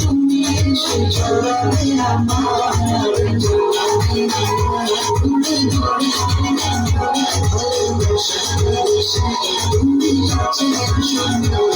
তুমি এসে চড়াবে আমার তুমি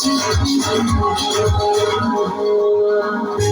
Thank you.